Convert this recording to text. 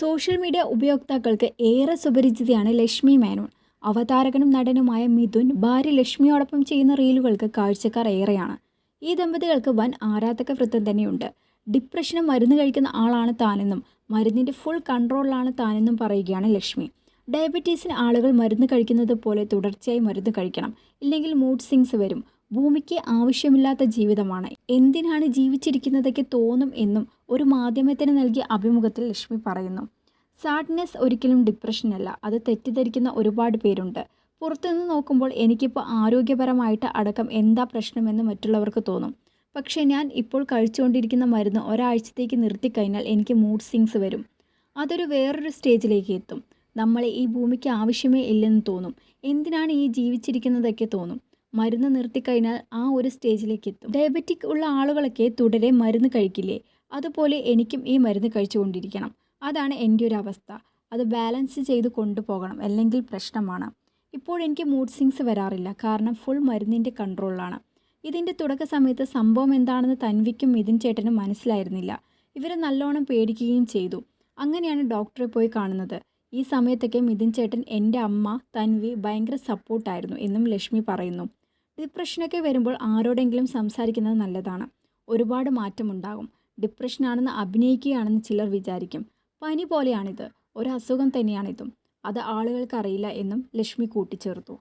Social media ഉപയോക്താക്കൾക്ക് ഏറെ സുപരിചിതയാണ് ലക്ഷ്മി മേനോൻ. അവതാരകനും നടനുമായ മിഥുൻ ഭാര്യ ലക്ഷ്മിയോടൊപ്പം ചെയ്യുന്ന റീലുകൾക്ക് കാഴ്ചക്കാർ ഏറെയാണ്. ഈ ദമ്പതികൾക്ക് വൻ ആരാധക വൃത്തം തന്നെയുണ്ട്. ഡിപ്രഷന് മരുന്ന് കഴിക്കുന്ന ആളാണ് താനെന്നും മരുന്നിന്റെ ഫുൾ കൺട്രോളിലാണ് താനെന്നും പറയുകയാണ് ലക്ഷ്മി. ഡയബറ്റീസിന് ആളുകൾ മരുന്ന് കഴിക്കുന്നത് പോലെ തുടർച്ചയായി മരുന്ന് കഴിക്കണം. ഇല്ലെങ്കിൽ മൂഡ് സിങ്സ് വരും. ഭൂമിക്ക് ആവശ്യമില്ലാത്ത ജീവിതമാണ്. എന്തിനാണ് ജീവിച്ചിരിക്കുന്നതൊക്കെ തോന്നും എന്നും ഒരു മാധ്യമത്തിന് നൽകിയ അഭിമുഖത്തിൽ ലക്ഷ്മി പറയുന്നു. സാഡ്നെസ് ഒരിക്കലും ഡിപ്രഷനല്ല അത് തെറ്റിദ്ധരിക്കുന്ന ഒരുപാട് പേരുണ്ട്. പുറത്തുനിന്ന് നോക്കുമ്പോൾ എനിക്കിപ്പോൾ ആരോഗ്യപരമായിട്ട് അടക്കം എന്താ പ്രശ്നമെന്ന് മറ്റുള്ളവർക്ക് തോന്നും. പക്ഷേ ഞാൻ ഇപ്പോൾ കഴിച്ചുകൊണ്ടിരിക്കുന്ന മരുന്ന് ഒരാഴ്ചത്തേക്ക് നിർത്തിക്കഴിഞ്ഞാൽ എനിക്ക് മൂഡ് സിങ്സ് വരും. അതൊരു വേറൊരു സ്റ്റേജിലേക്ക് എത്തും. നമ്മളെ ഈ ഭൂമിക്ക് ആവശ്യമേ ഇല്ലെന്ന് തോന്നും. എന്തിനാണ് ഈ ജീവിച്ചിരിക്കുന്നതൊക്കെ തോന്നും. മരുന്ന് നിർത്തിക്കഴിഞ്ഞാൽ ആ ഒരു സ്റ്റേജിലേക്ക് എത്തും. ഡയബറ്റിക് ഉള്ള ആളുകളൊക്കെ തുടരെ മരുന്ന് കഴിക്കില്ലേ? അതുപോലെ എനിക്കും ഈ മരുന്ന് കഴിച്ചുകൊണ്ടിരിക്കണം. അതാണ് എന്റെ ഒരു അവസ്ഥ. അത് ബാലൻസ് ചെയ്ത് കൊണ്ടുപോകണം. അല്ലെങ്കിൽ പ്രശ്നമാണ്. ഇപ്പോൾ എനിക്ക് മൂഡ് സിങ്സ് വരാറില്ല. കാരണം ഫുൾ മരുന്നിന്റെ കൺട്രോളിലാണ് ഇതിന്റെ തുടക്ക സമയത്ത് സംഭവം എന്താണെന്ന് തൻവിക്കും മിഥുൻ ചേട്ടനും മനസ്സിലായിരുന്നില്ല. ഇവരെ നല്ലോണം പേടിക്കുകയും ചെയ്തു. അങ്ങനെയാണ് ഡോക്ടറെ പോയി കാണുന്നത്. ഈ സമയത്തൊക്കെ മിഥുൻ ചേട്ടൻ എന്റെ അമ്മ തൻവി ഭയങ്കര സപ്പോർട്ടായിരുന്നു എന്നും ലക്ഷ്മി പറയുന്നു. ഡിപ്രഷനൊക്കെ വരുമ്പോൾ ആരോടെങ്കിലും സംസാരിക്കുന്നത് നല്ലതാണ്. ഒരുപാട് മാറ്റമുണ്ടാകും. ഡിപ്രഷനാണെന്ന് അഭിനയിക്കുകയാണെന്ന് ചിലർ വിചാരിക്കും. പനി പോലെയാണിത്. ഒരു അസുഖം തന്നെയാണിതും. അത് ആളുകൾക്കറിയില്ല എന്നും ലക്ഷ്മി കൂട്ടിച്ചേർത്തു.